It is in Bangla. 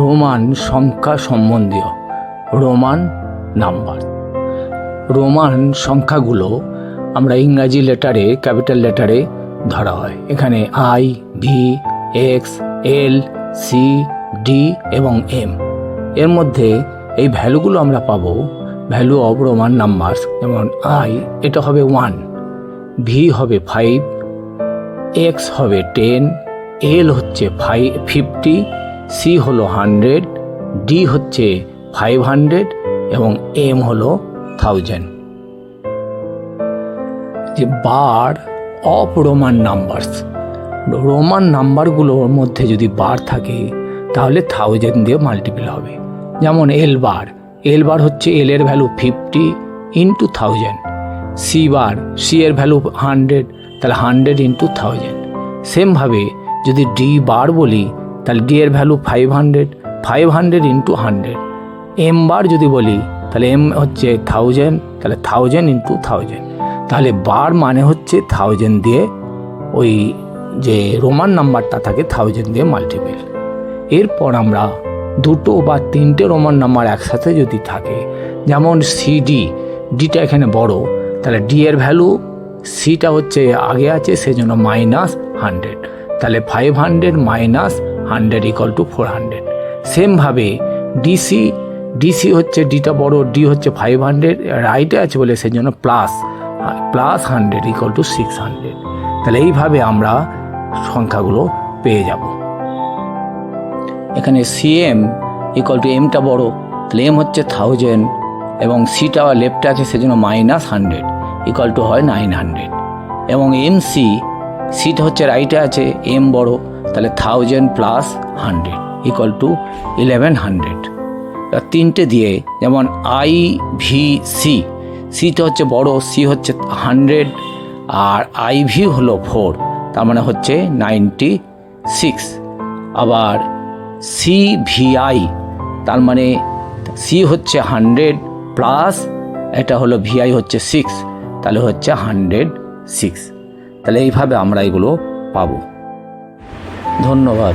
রোমান সংখ্যা সম্বন্ধীয়, রোমান নাম্বার। রোমান সংখ্যাগুলো আমরা ইংরাজি লেটারে, ক্যাপিটাল লেটারে ধরা হয়। এখানে I, V, X, L, C, D এবং এম। এর মধ্যে এই ভ্যালুগুলো আমরা পাবো, ভ্যালু অফ রোমান নাম্বার যেমন আই, এটা হবে ওয়ান, ভি হবে ফাইভ, এক্স হবে টেন, এল হচ্ছে ফাইভ ফিফটি সি হলো হান্ড্রেড ডি হচ্ছে ফাইভ হান্ড্রেড এবং এম হলো থাউজেন্ড যে bar of Roman numbers Roman নাম্বারগুলোর মধ্যে যদি বার থাকে, তাহলে থাউজেন্ড দিয়ে মাল্টিপল হবে। যেমন এল বার এল বার হচ্ছে এল এর value fifty into thousand C bar C এর ভ্যালু হান্ড্রেড তাহলে হান্ড্রেড ইন্টু থাউজেন্ড সেমভাবে যদি ডি বার বলি তাহলে ডি এর value five hundred five hundred into hundred M bar যদি বলি, তাহলে এম হচ্ছে থাউজেন্ড তাহলে থাউজেন্ড ইন্টু থাউজেন্ড তাহলে বার মানে হচ্ছে থাউজেন্ড দিয়ে ওই যে রোমান নাম্বারটা থাকে থাউজেন্ড দিয়ে মাল্টিপল এরপর আমরা দুটো বা তিনটে রোমান নাম্বার একসাথে যদি থাকে, যেমন সিডি ডিটা এখানে বড়, তাহলে ডি এর ভ্যালু সিটা হচ্ছে আগে আছে, সেজন্য মাইনাস হান্ড্রেড তাহলে five hundred minus hundred equal to four hundred সেমভাবে ডিসি ডিসি হচ্ছে ডিটা বড় ডি হচ্ছে ফাইভ হান্ড্রেড রাইটে আছে বলে সেই জন্য plus plus hundred equal to six hundred তাহলে এইভাবে আমরা সংখ্যাগুলো পেয়ে যাব। এখানে সিএম ইকাল টু এমটা বড়, তাহলে এম হচ্ছে থাউজেন্ড এবং সিটা লেফটে আছে সেজন্য মাইনাস হান্ড্রেড ইকাল টু হয় নাইন হান্ড্রেড এবং এম সি সিটা হচ্ছে রাইটে আছে এম বড় তাহলে thousand plus hundred equal to eleven hundred তিনটে দিয়ে যেমন আই ভি সি সিটা হচ্ছে বড় সি হচ্ছে হান্ড্রেড আর আই ভি হলো ফোর তার মানে হচ্ছে নাইনটি সিক্স আবার সি ভিআই তার মানে সি হচ্ছে হান্ড্রেড প্লাস এটা হলো ভিআই হচ্ছে সিক্স তাহলে হচ্ছে হান্ড্রেড সিক্স তাহলে এইভাবে আমরা এগুলো পাবো। ধন্যবাদ।